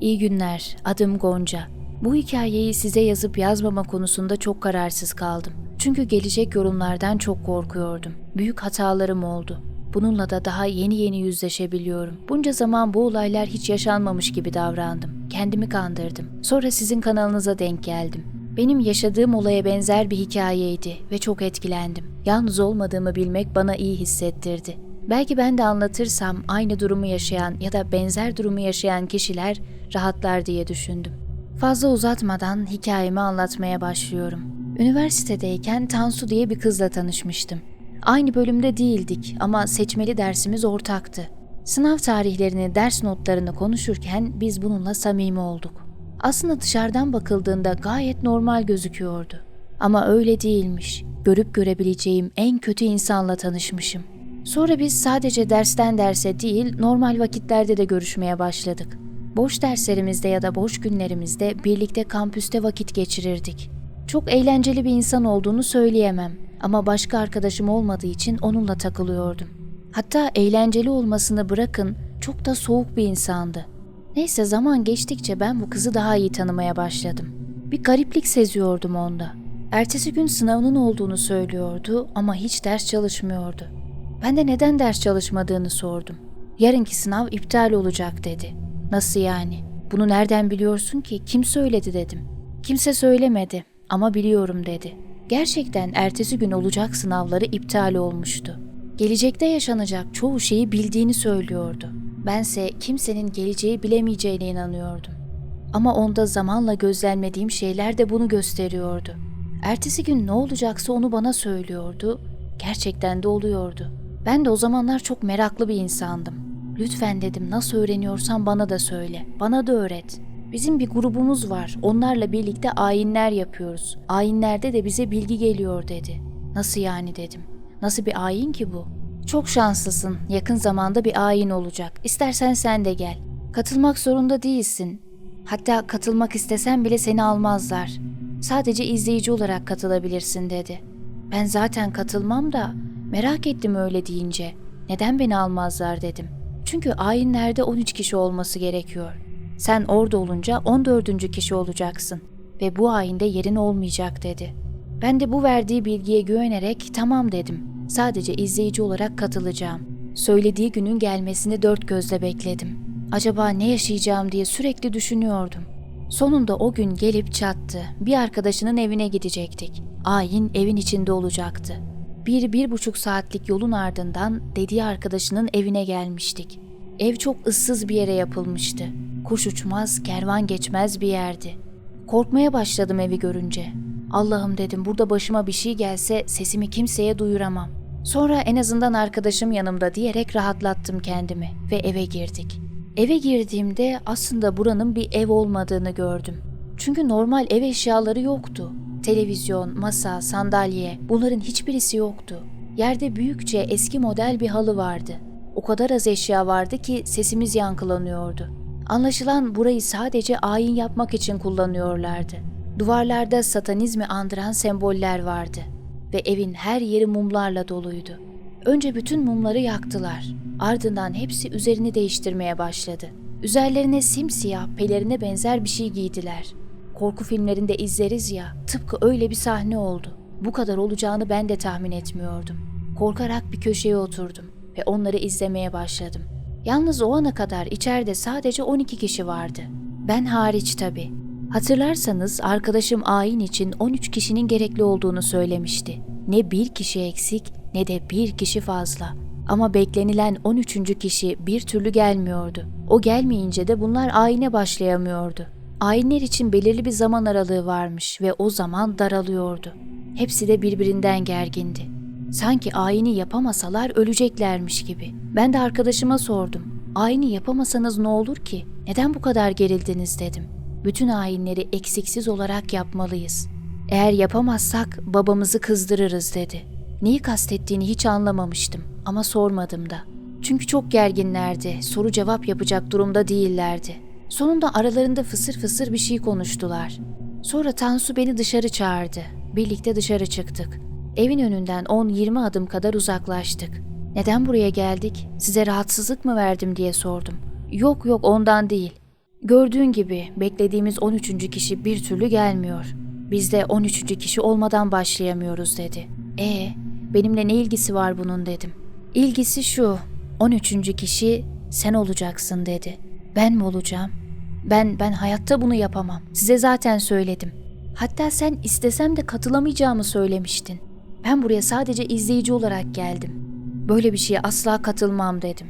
İyi günler, adım Gonca. Bu hikayeyi size yazıp yazmama konusunda çok kararsız kaldım. Çünkü gelecek yorumlardan çok korkuyordum. Büyük hatalarım oldu. Bununla da daha yeni yeni yüzleşebiliyorum. Bunca zaman bu olaylar hiç yaşanmamış gibi davrandım. Kendimi kandırdım. Sonra sizin kanalınıza denk geldim. Benim yaşadığım olaya benzer bir hikayeydi ve çok etkilendim. Yalnız olmadığımı bilmek bana iyi hissettirdi. Belki ben de anlatırsam aynı durumu yaşayan ya da benzer durumu yaşayan kişiler rahatlar diye düşündüm. Fazla uzatmadan hikayemi anlatmaya başlıyorum. Üniversitedeyken Tansu diye bir kızla tanışmıştım. Aynı bölümde değildik ama seçmeli dersimiz ortaktı. Sınav tarihlerini, ders notlarını konuşurken biz bununla samimi olduk. Aslında dışarıdan bakıldığında gayet normal gözüküyordu. Ama öyle değilmiş. Görüp görebileceğim en kötü insanla tanışmışım. Sonra biz sadece dersten derse değil, normal vakitlerde de görüşmeye başladık. Boş derslerimizde ya da boş günlerimizde birlikte kampüste vakit geçirirdik. Çok eğlenceli bir insan olduğunu söyleyemem ama başka arkadaşım olmadığı için onunla takılıyordum. Hatta eğlenceli olmasını bırakın çok da soğuk bir insandı. Neyse zaman geçtikçe ben bu kızı daha iyi tanımaya başladım. Bir gariplik seziyordum onda. Ertesi gün sınavının olduğunu söylüyordu ama hiç ders çalışmıyordu. Ben de neden ders çalışmadığını sordum. Yarınki sınav iptal olacak dedi. Nasıl yani? Bunu nereden biliyorsun ki? Kim söyledi dedim. Kimse söylemedi ama biliyorum dedi. Gerçekten ertesi gün olacak sınavları iptal olmuştu. Gelecekte yaşanacak çoğu şeyi bildiğini söylüyordu. Bense kimsenin geleceği bilemeyeceğine inanıyordum. Ama onda zamanla gözlemlediğim şeyler de bunu gösteriyordu. Ertesi gün ne olacaksa onu bana söylüyordu. Gerçekten de oluyordu. Ben de o zamanlar çok meraklı bir insandım. Lütfen dedim nasıl öğreniyorsan bana da söyle. Bana da öğret. Bizim bir grubumuz var. Onlarla birlikte ayinler yapıyoruz. Ayinlerde de bize bilgi geliyor dedi. Nasıl yani dedim. Nasıl bir ayin ki bu? Çok şanslısın. Yakın zamanda bir ayin olacak. İstersen sen de gel. Katılmak zorunda değilsin. Hatta katılmak istesen bile seni almazlar. Sadece izleyici olarak katılabilirsin dedi. Ben zaten katılmam da merak ettim öyle deyince. Neden beni almazlar dedim. Çünkü ayinlerde 13 kişi olması gerekiyor. Sen orada olunca 14. kişi olacaksın ve bu ayinde yerin olmayacak dedi. Ben de bu verdiği bilgiye güvenerek tamam dedim. Sadece izleyici olarak katılacağım. Söylediği günün gelmesini dört gözle bekledim. Acaba ne yaşayacağım diye sürekli düşünüyordum. Sonunda o gün gelip çattı. Bir arkadaşının evine gidecektik. Ayin evin içinde olacaktı. Bir, bir buçuk saatlik yolun ardından dediği arkadaşının evine gelmiştik. Ev çok ıssız bir yere yapılmıştı. Kuş uçmaz, kervan geçmez bir yerdi. Korkmaya başladım evi görünce. Allah'ım dedim burada başıma bir şey gelse sesimi kimseye duyuramam. Sonra en azından arkadaşım yanımda diyerek rahatlattım kendimi ve eve girdik. Eve girdiğimde aslında buranın bir ev olmadığını gördüm. Çünkü normal ev eşyaları yoktu. Televizyon, masa, sandalye bunların hiçbirisi yoktu. Yerde büyükçe eski model bir halı vardı. O kadar az eşya vardı ki sesimiz yankılanıyordu. Anlaşılan burayı sadece ayin yapmak için kullanıyorlardı. Duvarlarda satanizmi andıran semboller vardı ve evin her yeri mumlarla doluydu. Önce bütün mumları yaktılar. Ardından hepsi üzerini değiştirmeye başladı. Üzerlerine simsiyah, pelerine benzer bir şey giydiler. Korku filmlerinde izleriz ya, tıpkı öyle bir sahne oldu. Bu kadar olacağını ben de tahmin etmiyordum. Korkarak bir köşeye oturdum ve onları izlemeye başladım. Yalnız o ana kadar içeride sadece 12 kişi vardı. Ben hariç tabii. Hatırlarsanız arkadaşım ayin için 13 kişinin gerekli olduğunu söylemişti. Ne bir kişi eksik ne de bir kişi fazla. Ama beklenilen 13. kişi bir türlü gelmiyordu. O gelmeyince de bunlar ayine başlayamıyordu. Ayinler için belirli bir zaman aralığı varmış ve o zaman daralıyordu. Hepsi de birbirinden gergindi. Sanki ayini yapamasalar öleceklermiş gibi. Ben de arkadaşıma sordum. Ayini yapamasanız ne olur ki? Neden bu kadar gerildiniz dedim. Bütün ayinleri eksiksiz olarak yapmalıyız. Eğer yapamazsak babamızı kızdırırız dedi. Neyi kastettiğini hiç anlamamıştım ama sormadım da. Çünkü çok gerginlerdi, soru cevap yapacak durumda değillerdi. Sonunda aralarında fısır fısır bir şey konuştular. Sonra Tansu beni dışarı çağırdı. Birlikte dışarı çıktık. Evin önünden 10-20 adım kadar uzaklaştık. Neden buraya geldik? Size rahatsızlık mı verdim diye sordum. Yok yok ondan değil. Gördüğün gibi beklediğimiz 13. kişi bir türlü gelmiyor. Biz de 13. kişi olmadan başlayamıyoruz dedi. E benimle ne ilgisi var bunun dedim. İlgisi şu. 13. kişi sen olacaksın dedi. Ben mi olacağım? Ben ben hayatta bunu yapamam. Size zaten söyledim. Hatta sen istesem de katılamayacağımı söylemiştin. Ben buraya sadece izleyici olarak geldim. Böyle bir şeye asla katılmam dedim.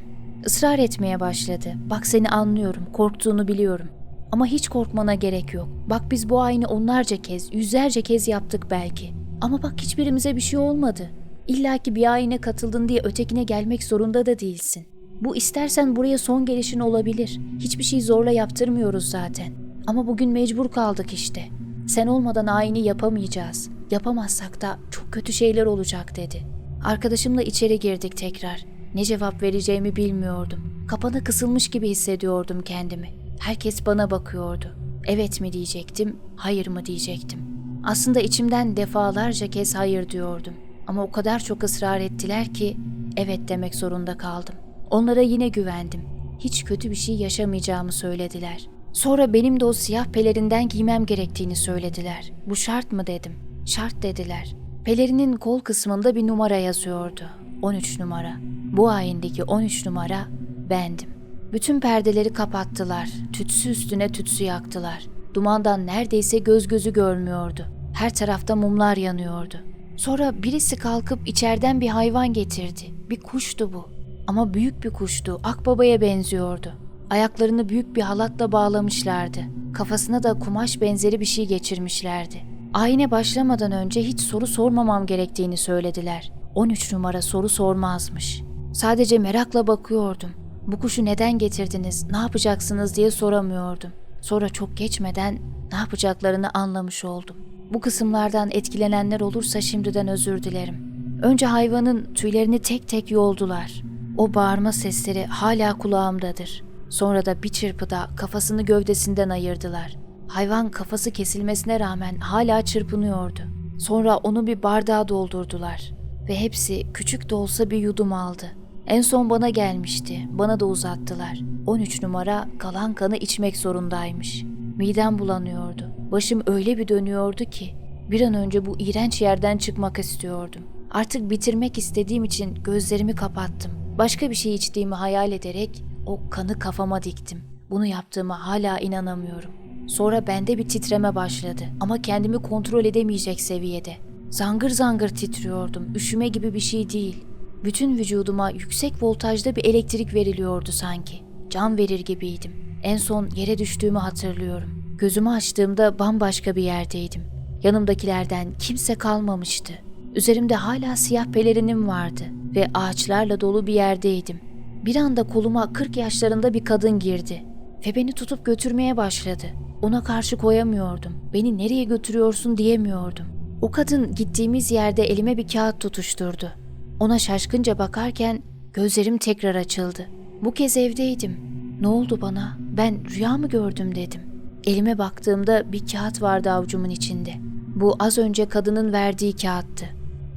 Israr etmeye başladı. Bak seni anlıyorum, korktuğunu biliyorum. Ama hiç korkmana gerek yok. Bak biz bu ayini onlarca kez, yüzlerce kez yaptık belki. Ama bak hiçbirimize bir şey olmadı. İlla ki bir ayine katıldın diye ötekine gelmek zorunda da değilsin. Bu istersen buraya son gelişin olabilir. Hiçbir şey zorla yaptırmıyoruz zaten. Ama bugün mecbur kaldık işte. Sen olmadan ayini yapamayacağız. Yapamazsak da çok kötü şeyler olacak dedi. Arkadaşımla içeri girdik tekrar. Ne cevap vereceğimi bilmiyordum. Kapana kısılmış gibi hissediyordum kendimi. Herkes bana bakıyordu. Evet mi diyecektim, hayır mı diyecektim. Aslında içimden defalarca kez hayır diyordum. Ama o kadar çok ısrar ettiler ki evet demek zorunda kaldım. Onlara yine güvendim. Hiç kötü bir şey yaşamayacağımı söylediler. Sonra benim de o siyah pelerinden giymem gerektiğini söylediler. Bu şart mı dedim. Şart dediler. Pelerinin kol kısmında bir numara yazıyordu. 13 numara. Bu ayindeki 13 numara bendim. Bütün perdeleri kapattılar. Tütsü üstüne tütsü yaktılar. Dumandan neredeyse göz gözü görmüyordu. Her tarafta mumlar yanıyordu. Sonra birisi kalkıp içeriden bir hayvan getirdi. Bir kuştu bu. Ama büyük bir kuştu. Akbabaya benziyordu. Ayaklarını büyük bir halatla bağlamışlardı. Kafasına da kumaş benzeri bir şey geçirmişlerdi. Ayine başlamadan önce hiç soru sormamam gerektiğini söylediler. 13 numara soru sormazmış. Sadece merakla bakıyordum. Bu kuşu neden getirdiniz, ne yapacaksınız diye soramıyordum. Sonra çok geçmeden ne yapacaklarını anlamış oldum. Bu kısımlardan etkilenenler olursa şimdiden özür dilerim. Önce hayvanın tüylerini tek tek yoldular. O bağırma sesleri hala kulağımdadır. Sonra da bir çırpıda kafasını gövdesinden ayırdılar. Hayvan kafası kesilmesine rağmen hala çırpınıyordu. Sonra onu bir bardağa doldurdular ve hepsi küçük de olsa bir yudum aldı. En son bana gelmişti. Bana da uzattılar. 13 numara kalan kanı içmek zorundaymış. Midem bulanıyordu. Başım öyle bir dönüyordu ki bir an önce bu iğrenç yerden çıkmak istiyordum. Artık bitirmek istediğim için gözlerimi kapattım. Başka bir şey içtiğimi hayal ederek o kanı kafama diktim. Bunu yaptığıma hala inanamıyorum. Sonra bende bir titreme başladı ama kendimi kontrol edemeyecek seviyede. Zangır zangır titriyordum. Üşüme gibi bir şey değil. Bütün vücuduma yüksek voltajda bir elektrik veriliyordu sanki. Can verir gibiydim. En son yere düştüğümü hatırlıyorum. Gözümü açtığımda bambaşka bir yerdeydim. Yanımdakilerden kimse kalmamıştı. Üzerimde hala siyah pelerinim vardı ve ağaçlarla dolu bir yerdeydim. Bir anda koluma 40 yaşlarında bir kadın girdi ve beni tutup götürmeye başladı. Ona karşı koyamıyordum. Beni nereye götürüyorsun diyemiyordum. O kadın gittiğimiz yerde elime bir kağıt tutuşturdu. Ona şaşkınca bakarken gözlerim tekrar açıldı. Bu kez evdeydim. Ne oldu bana? Ben rüya mı gördüm dedim. Elime baktığımda bir kağıt vardı avucumun içinde. Bu az önce kadının verdiği kağıttı.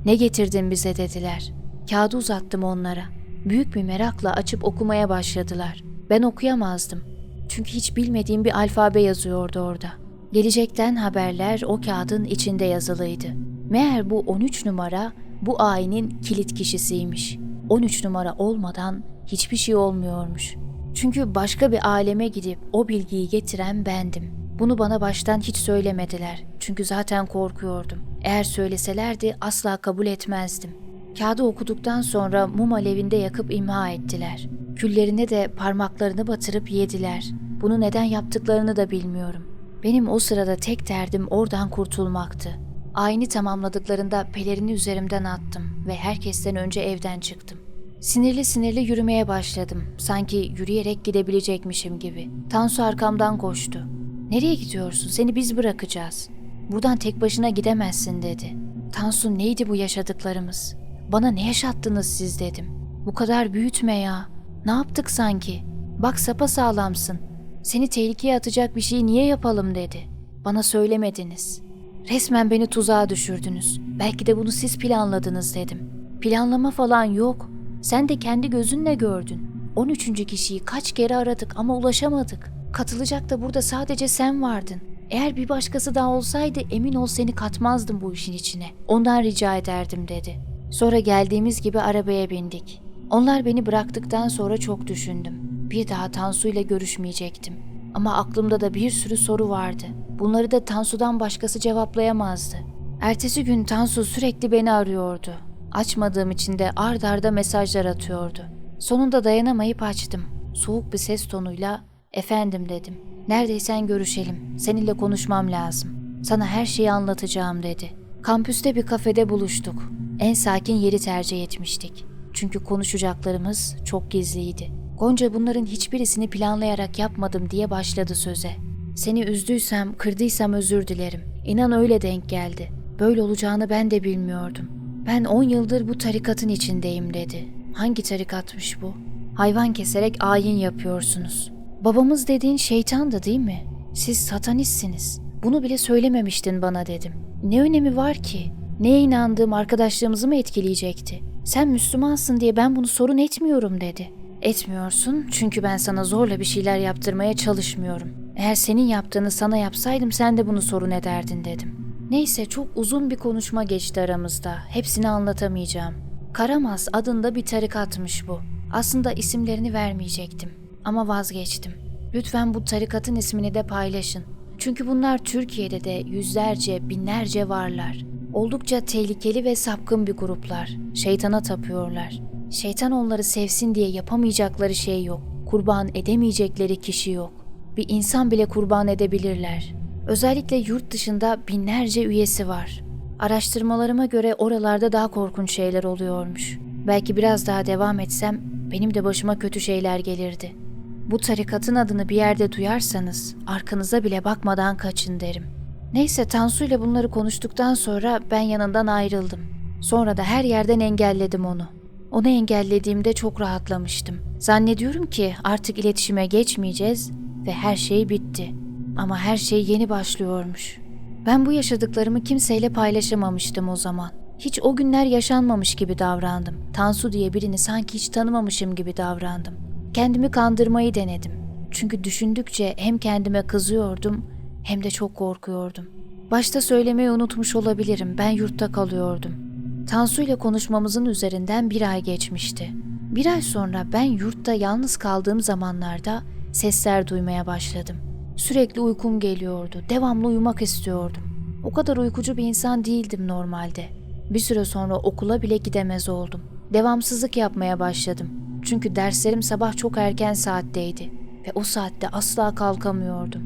Ne getirdin bize dediler. Kağıdı uzattım onlara. Büyük bir merakla açıp okumaya başladılar. Ben okuyamazdım. Çünkü hiç bilmediğim bir alfabe yazıyordu orada. Gelecekten haberler o kağıdın içinde yazılıydı. Meğer bu 13 numara bu ayinin kilit kişisiymiş. 13 numara olmadan hiçbir şey olmuyormuş. Çünkü başka bir aleme gidip o bilgiyi getiren bendim. Bunu bana baştan hiç söylemediler. Çünkü zaten korkuyordum. Eğer söyleselerdi asla kabul etmezdim. Kağıdı okuduktan sonra mum alevinde yakıp imha ettiler. Küllerine de parmaklarını batırıp yediler. Bunu neden yaptıklarını da bilmiyorum. Benim o sırada tek derdim oradan kurtulmaktı. Ayini tamamladıklarında pelerini üzerimden attım ve herkesten önce evden çıktım. Sinirli sinirli yürümeye başladım. Sanki yürüyerek gidebilecekmişim gibi. Tansu arkamdan koştu. Nereye gidiyorsun? Seni biz bırakacağız. Buradan tek başına gidemezsin dedi. Tansu neydi bu yaşadıklarımız? Bana ne yaşattınız siz dedim. Bu kadar büyütme ya. Ne yaptık sanki? Bak sapa sağlamsın. Seni tehlikeye atacak bir şey niye yapalım dedi. Bana söylemediniz. Resmen beni tuzağa düşürdünüz. Belki de bunu siz planladınız dedim. Planlama falan yok. Sen de kendi gözünle gördün. 13. kişiyi kaç kere aradık ama ulaşamadık. Katılacak da burada sadece sen vardın. Eğer bir başkası daha olsaydı emin ol seni katmazdım bu işin içine. Ondan rica ederdim dedi. Sonra geldiğimiz gibi arabaya bindik. Onlar beni bıraktıktan sonra çok düşündüm. Bir daha Tansu ile görüşmeyecektim. Ama aklımda da bir sürü soru vardı. Bunları da Tansu'dan başkası cevaplayamazdı. Ertesi gün Tansu sürekli beni arıyordu. Açmadığım için de ard arda mesajlar atıyordu. Sonunda dayanamayıp açtım. Soğuk bir ses tonuyla "Efendim" dedim. "Neredeysen görüşelim. Seninle konuşmam lazım. Sana her şeyi anlatacağım." dedi. Kampüste bir kafede buluştuk. En sakin yeri tercih etmiştik. Çünkü konuşacaklarımız çok gizliydi. Gonca bunların hiçbirisini planlayarak yapmadım diye başladı söze. Seni üzdüysem, kırdıysam özür dilerim. İnan öyle denk geldi. Böyle olacağını ben de bilmiyordum. Ben 10 yıldır bu tarikatın içindeyim dedi. Hangi tarikatmış bu? Hayvan keserek ayin yapıyorsunuz. Babamız dediğin şeytandı değil mi? Siz satanistsiniz. Bunu bile söylememiştin bana dedim. Ne önemi var ki? Neye inandığım arkadaşlığımızı mı etkileyecekti? Sen Müslümansın diye ben bunu sorun etmiyorum dedi. Etmiyorsun çünkü ben sana zorla bir şeyler yaptırmaya çalışmıyorum. Eğer senin yaptığını sana yapsaydım sen de bunu sorun ederdin dedim. Neyse çok uzun bir konuşma geçti aramızda. Hepsini anlatamayacağım. Karamaz adında bir tarikatmış bu. Aslında isimlerini vermeyecektim ama vazgeçtim. Lütfen bu tarikatın ismini de paylaşın. Çünkü bunlar Türkiye'de de yüzlerce, binlerce varlar. Oldukça tehlikeli ve sapkın bir gruplar. Şeytana tapıyorlar. Şeytan onları sevsin diye yapamayacakları şey yok. Kurban edemeyecekleri kişi yok. Bir insan bile kurban edebilirler. Özellikle yurt dışında binlerce üyesi var. Araştırmalarıma göre oralarda daha korkunç şeyler oluyormuş. Belki biraz daha devam etsem benim de başıma kötü şeyler gelirdi. Bu tarikatın adını bir yerde duyarsanız arkanıza bile bakmadan kaçın derim. Neyse Tansu ile bunları konuştuktan sonra ben yanından ayrıldım. Sonra da her yerden engelledim onu. Onu engellediğimde çok rahatlamıştım. Zannediyorum ki artık iletişime geçmeyeceğiz ve her şey bitti. Ama her şey yeni başlıyormuş. Ben bu yaşadıklarımı kimseyle paylaşamamıştım o zaman. Hiç o günler yaşanmamış gibi davrandım. Tansu diye birini sanki hiç tanımamışım gibi davrandım. Kendimi kandırmayı denedim. Çünkü düşündükçe hem kendime kızıyordum hem de çok korkuyordum. Başta söylemeyi unutmuş olabilirim. Ben yurtta kalıyordum. Tansu ile konuşmamızın üzerinden bir ay geçmişti. Bir ay sonra ben yurtta yalnız kaldığım zamanlarda sesler duymaya başladım. Sürekli uykum geliyordu. Devamlı uyumak istiyordum. O kadar uykucu bir insan değildim normalde. Bir süre sonra okula bile gidemez oldum. Devamsızlık yapmaya başladım. Çünkü derslerim sabah çok erken saatteydi ve o saatte asla kalkamıyordum.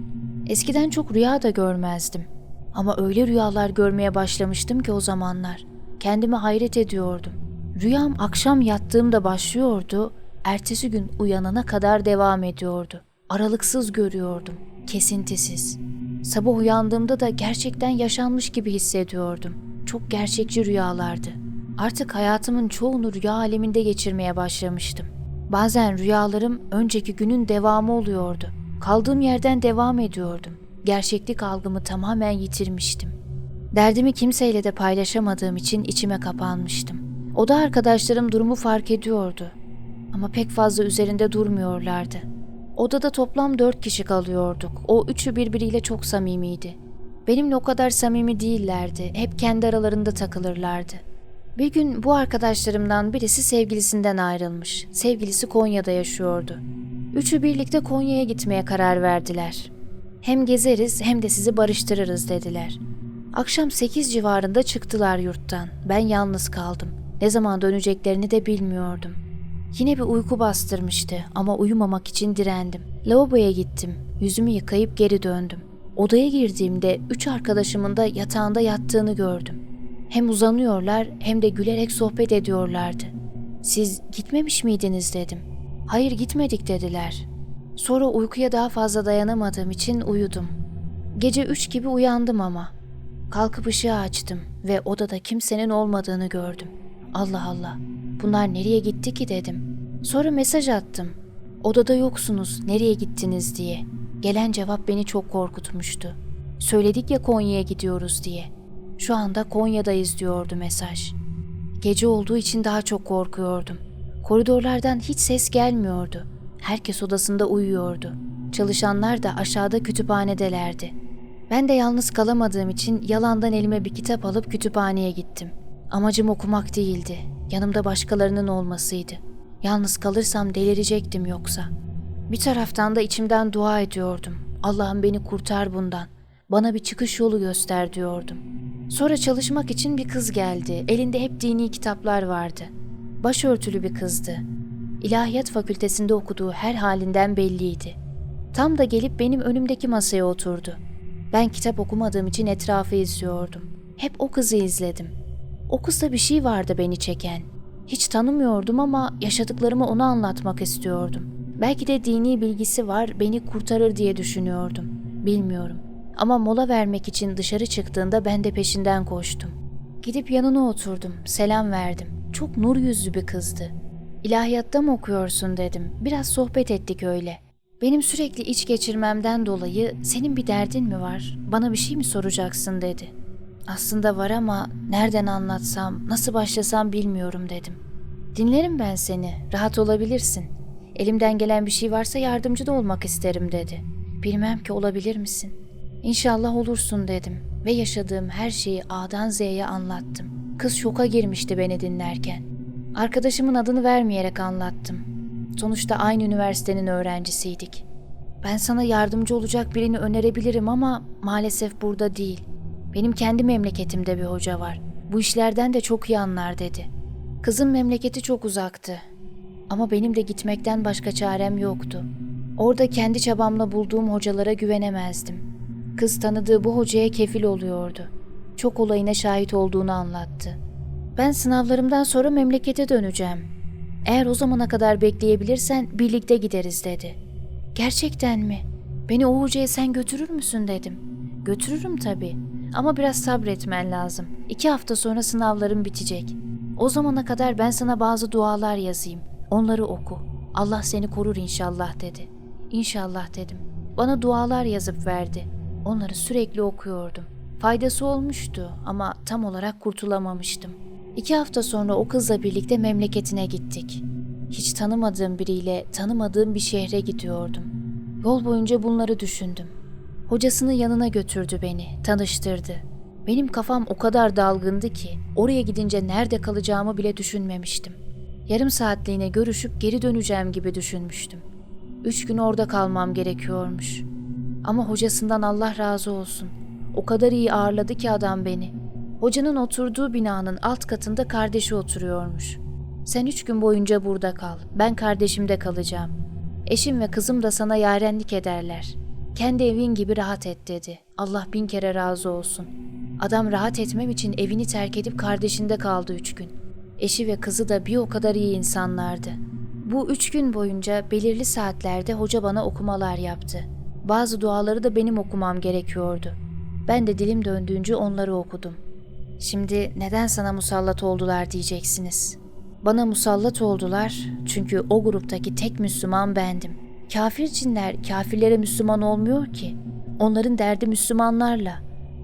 Eskiden çok rüya da görmezdim. Ama öyle rüyalar görmeye başlamıştım ki o zamanlar. Kendime hayret ediyordum. Rüyam akşam yattığımda başlıyordu, ertesi gün uyanana kadar devam ediyordu. Aralıksız görüyordum, kesintisiz. Sabah uyandığımda da gerçekten yaşanmış gibi hissediyordum. Çok gerçekçi rüyalardı. Artık hayatımın çoğunu rüya aleminde geçirmeye başlamıştım. Bazen rüyalarım önceki günün devamı oluyordu. Kaldığım yerden devam ediyordum. Gerçeklik algımı tamamen yitirmiştim. Derdimi kimseyle de paylaşamadığım için içime kapanmıştım. Oda arkadaşlarım durumu fark ediyordu. Ama pek fazla üzerinde durmuyorlardı. Odada toplam dört kişi kalıyorduk. O üçü birbiriyle çok samimiydi. Benimle o kadar samimi değillerdi. Hep kendi aralarında takılırlardı. Bir gün bu arkadaşlarımdan birisi sevgilisinden ayrılmış. Sevgilisi Konya'da yaşıyordu. Üçü birlikte Konya'ya gitmeye karar verdiler. Hem gezeriz hem de sizi barıştırırız dediler. Akşam 8 civarında çıktılar yurttan. Ben yalnız kaldım. Ne zaman döneceklerini de bilmiyordum. Yine bir uyku bastırmıştı ama uyumamak için direndim. Lavaboya gittim. Yüzümü yıkayıp geri döndüm. Odaya girdiğimde üç arkadaşımın da yatağında yattığını gördüm. Hem uzanıyorlar hem de gülerek sohbet ediyorlardı. Siz gitmemiş miydiniz dedim. Hayır gitmedik dediler. Sonra uykuya daha fazla dayanamadığım için uyudum. Gece üç gibi uyandım ama. Kalkıp ışığı açtım ve odada kimsenin olmadığını gördüm. Allah Allah, bunlar nereye gitti ki dedim. Sonra mesaj attım. Odada yoksunuz, nereye gittiniz diye. Gelen cevap beni çok korkutmuştu. Söyledik ya Konya'ya gidiyoruz diye. Şu anda Konya'dayız diyordu mesaj. Gece olduğu için daha çok korkuyordum. Koridorlardan hiç ses gelmiyordu. Herkes odasında uyuyordu. Çalışanlar da aşağıda kütüphanedelerdi. Ben de yalnız kalamadığım için yalandan elime bir kitap alıp kütüphaneye gittim. Amacım okumak değildi. Yanımda başkalarının olmasıydı. Yalnız kalırsam delirecektim yoksa. Bir taraftan da içimden dua ediyordum. Allah'ım beni kurtar bundan. Bana bir çıkış yolu göster diyordum. Sonra çalışmak için bir kız geldi. Elinde hep dini kitaplar vardı. Başörtülü bir kızdı. İlahiyat fakültesinde okuduğu her halinden belliydi. Tam da gelip benim önümdeki masaya oturdu. Ben kitap okumadığım için etrafı izliyordum. Hep o kızı izledim. O kızda bir şey vardı beni çeken. Hiç tanımıyordum ama yaşadıklarımı ona anlatmak istiyordum. Belki de dini bilgisi var, beni kurtarır diye düşünüyordum. Bilmiyorum. Ama mola vermek için dışarı çıktığında ben de peşinden koştum. Gidip yanına oturdum, selam verdim. Çok nur yüzlü bir kızdı. İlahiyatta mı okuyorsun dedim. Biraz sohbet ettik öyle. Benim sürekli iç geçirmemden dolayı senin bir derdin mi var? Bana bir şey mi soracaksın dedi. Aslında var ama nereden anlatsam, nasıl başlasam bilmiyorum dedim. Dinlerim ben seni, rahat olabilirsin. Elimden gelen bir şey varsa yardımcı da olmak isterim dedi. Bilmem ki olabilir misin? İnşallah olursun dedim ve yaşadığım her şeyi A'dan Z'ye anlattım. Kız şoka girmişti beni dinlerken. Arkadaşımın adını vermeyerek anlattım. Sonuçta aynı üniversitenin öğrencisiydik. Ben sana yardımcı olacak birini önerebilirim ama maalesef burada değil. Benim kendi memleketimde bir hoca var. Bu işlerden de çok iyi anlar dedi. Kızın memleketi çok uzaktı. Ama benim de gitmekten başka çarem yoktu. Orada kendi çabamla bulduğum hocalara güvenemezdim. Kız tanıdığı bu hocaya kefil oluyordu. Çok olayına şahit olduğunu anlattı. Ben sınavlarımdan sonra memlekete döneceğim. Eğer o zamana kadar bekleyebilirsen birlikte gideriz dedi. Gerçekten mi? Beni o hocaya sen götürür müsün dedim. Götürürüm tabii. Ama biraz sabretmen lazım. İki hafta sonra sınavlarım bitecek. O zamana kadar ben sana bazı dualar yazayım. Onları oku. Allah seni korur inşallah dedi. İnşallah dedim. Bana dualar yazıp verdi. Onları sürekli okuyordum. Faydası olmuştu ama tam olarak kurtulamamıştım. İki hafta sonra o kızla birlikte memleketine gittik. Hiç tanımadığım biriyle tanımadığım bir şehre gidiyordum. Yol boyunca bunları düşündüm. Hocasını yanına götürdü beni, tanıştırdı. Benim kafam o kadar dalgındı ki oraya gidince nerede kalacağımı bile düşünmemiştim. Yarım saatliğine görüşüp geri döneceğim gibi düşünmüştüm. Üç gün orada kalmam gerekiyormuş. Ama hocasından Allah razı olsun. O kadar iyi ağırladı ki adam beni. Hocanın oturduğu binanın alt katında kardeşi oturuyormuş. Sen üç gün boyunca burada kal. Ben kardeşimde kalacağım. Eşim ve kızım da sana yarenlik ederler. Kendi evin gibi rahat et dedi. Allah bin kere razı olsun. Adam rahat etmem için evini terk edip kardeşinde kaldı üç gün. Eşi ve kızı da bir o kadar iyi insanlardı. Bu üç gün boyunca belirli saatlerde hoca bana okumalar yaptı. Bazı duaları da benim okumam gerekiyordu. Ben de dilim döndüğünce onları okudum. Şimdi neden sana musallat oldular diyeceksiniz. Bana musallat oldular çünkü o gruptaki tek Müslüman bendim. Kafir cinler kafirlere Müslüman olmuyor ki. Onların derdi Müslümanlarla.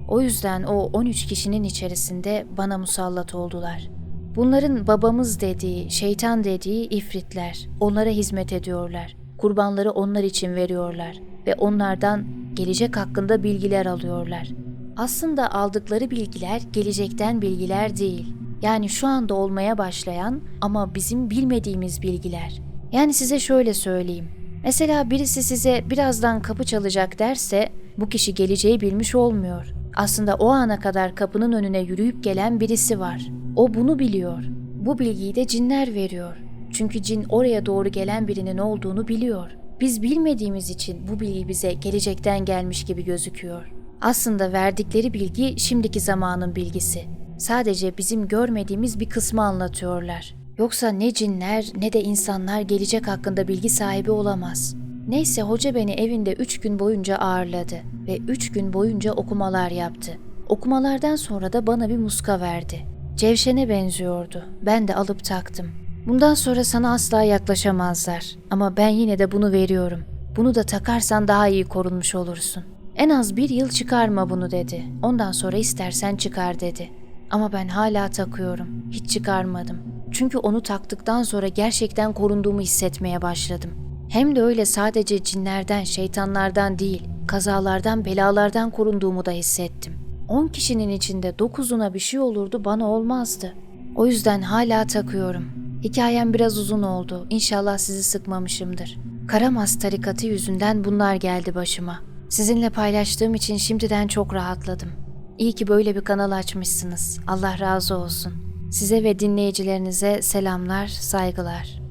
O yüzden o 13 kişinin içerisinde bana musallat oldular. Bunların babamız dediği, şeytan dediği ifritler. Onlara hizmet ediyorlar. Kurbanları onlar için veriyorlar ve onlardan gelecek hakkında bilgiler alıyorlar. Aslında aldıkları bilgiler gelecekten bilgiler değil. Yani şu anda olmaya başlayan ama bizim bilmediğimiz bilgiler. Yani size şöyle söyleyeyim. Mesela birisi size birazdan kapı çalacak derse bu kişi geleceği bilmiş olmuyor. Aslında o ana kadar kapının önüne yürüyüp gelen birisi var. O bunu biliyor. Bu bilgiyi de cinler veriyor. Çünkü cin oraya doğru gelen birinin olduğunu biliyor. Biz bilmediğimiz için bu bilgi bize gelecekten gelmiş gibi gözüküyor. Aslında verdikleri bilgi şimdiki zamanın bilgisi. Sadece bizim görmediğimiz bir kısmı anlatıyorlar. Yoksa ne cinler ne de insanlar gelecek hakkında bilgi sahibi olamaz. Neyse hoca beni evinde üç gün boyunca ağırladı ve üç gün boyunca okumalar yaptı. Okumalardan sonra da bana bir muska verdi. Cevşene benziyordu. Ben de alıp taktım. Bundan sonra sana asla yaklaşamazlar. Ama ben yine de bunu veriyorum. Bunu da takarsan daha iyi korunmuş olursun. En az bir yıl çıkarma bunu dedi. Ondan sonra istersen çıkar dedi. Ama ben hala takıyorum. Hiç çıkarmadım. Çünkü onu taktıktan sonra gerçekten korunduğumu hissetmeye başladım. Hem de öyle sadece cinlerden, şeytanlardan değil, kazalardan, belalardan korunduğumu da hissettim. 10 kişinin içinde 9'una bir şey olurdu bana olmazdı. O yüzden hala takıyorum. Hikayem biraz uzun oldu. İnşallah sizi sıkmamışımdır. Karamaz tarikatı yüzünden bunlar geldi başıma. Sizinle paylaştığım için şimdiden çok rahatladım. İyi ki böyle bir kanal açmışsınız. Allah razı olsun. Size ve dinleyicilerinize selamlar, saygılar.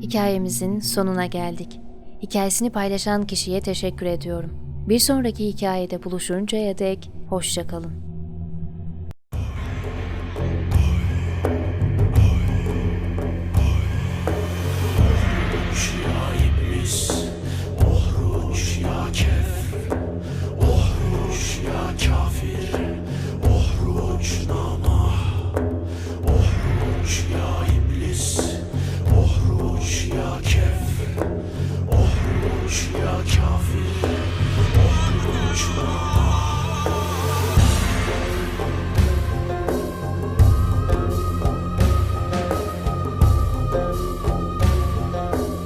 Hikayemizin sonuna geldik. Hikayesini paylaşan kişiye teşekkür ediyorum. Bir sonraki hikayede buluşuncaya dek hoşçakalın.